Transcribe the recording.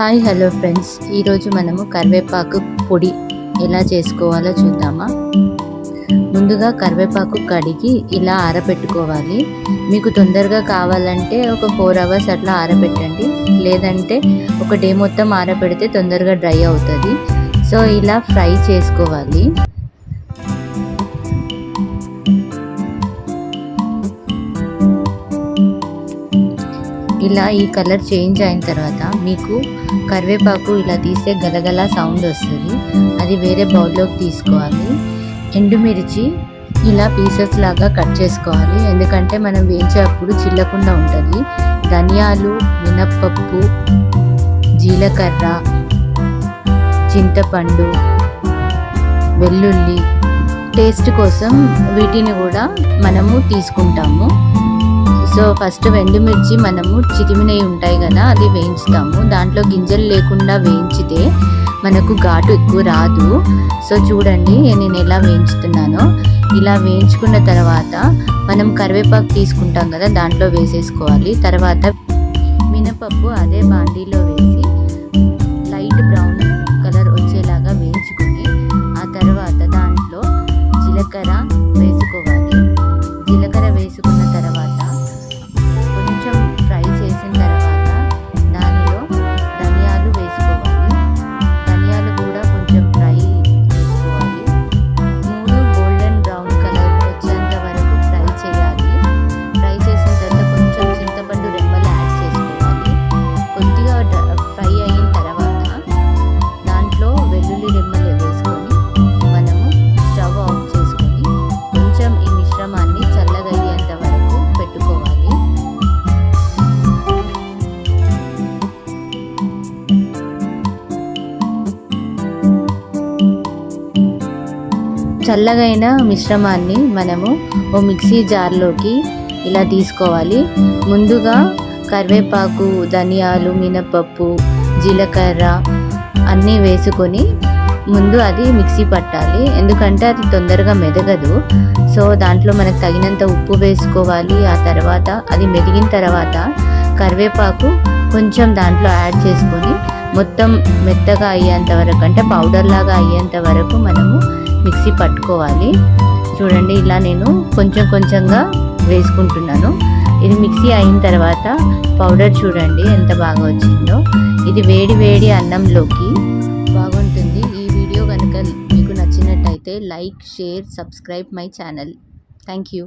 Hi hello friends. ఈరోజు మనము కరివేపాకు పొడి ఎలా చేసుకోవాలో చూద్దామా? ముందుగా కరివేపాకు కడిగి ఇలా ఆరబెట్టుకోవాలి. మీకు తొందరగా కావాలంటే ఒక ఫోర్ అవర్స్ అట్లా ఆరబెట్టండి. లేదంటే ఒక డే మొత్తం ఆరబెడితే తొందరగా డ్రై అవుతుంది. సో ఇలా ఫ్రై చేసుకోవాలి. ఇలా ఈ కలర్ చేంజ్ అయిన తర్వాత మీకు కరివేపాకు ఇలా తీస్తే గలగల సౌండ్ వస్తుంది. అది వేరే బౌల్లోకి తీసుకోవాలి. ఎండుమిర్చి ఇలా పీసెస్ లాగా కట్ చేసుకోవాలి. ఎందుకంటే మనం వేయించేటప్పుడు చిల్లకుండా ఉంటుంది. ధనియాలు మినప్పప్పు జీలకర్ర చింతపండు వెల్లుల్లి టేస్ట్ కోసం వీటిని కూడా మనము తీసుకుంటాము. సో ఫస్ట్ వెండుమిర్చి మనము చిరిమినవి ఉంటాయి కదా అది వేయించుతాము. దాంట్లో గింజలు లేకుండా వేయించితే మనకు ఘాటు ఎక్కువ రాదు. సో చూడండి నేను ఎలా వేయించుతున్నానో. ఇలా వేయించుకున్న తర్వాత మనం కరివేపాకు తీసుకుంటాం కదా దాంట్లో వేసేసుకోవాలి. తర్వాత మినపప్పు అదే బాండీలో వేసి చల్లగైన మిశ్రమాన్ని మనము ఓ మిక్సీ జార్లోకి ఇలా తీసుకోవాలి. ముందుగా కరివేపాకు ధనియాలు మినపప్పు జీలకర్ర అన్నీ వేసుకొని ముందు అది మిక్సీ పట్టాలి. ఎందుకంటే అది తొందరగా మెదగదు. సో దాంట్లో మనకు తగినంత ఉప్పు వేసుకోవాలి. ఆ తర్వాత అది మెదిగిన తర్వాత కరివేపాకు కొంచెం దాంట్లో యాడ్ చేసుకొని మొత్తం మెత్తగా అయ్యేంత వరకు అంటే పౌడర్ లాగా అయ్యేంత వరకు మనము మిక్సీ పట్టుకోవాలి. చూడండి ఇలా నేను కొంచెం కొంచెంగా వేసుకుంటున్నాను. ఇది మిక్సీ అయిన తర్వాత పౌడర్ చూడండి ఎంత బాగా వచ్చిందో. ఇది వేడి వేడి అన్నంలోకి బాగుంటుంది. ఈ వీడియో కనుక మీకు నచ్చినట్టయితే like share subscribe my channel. Thank you.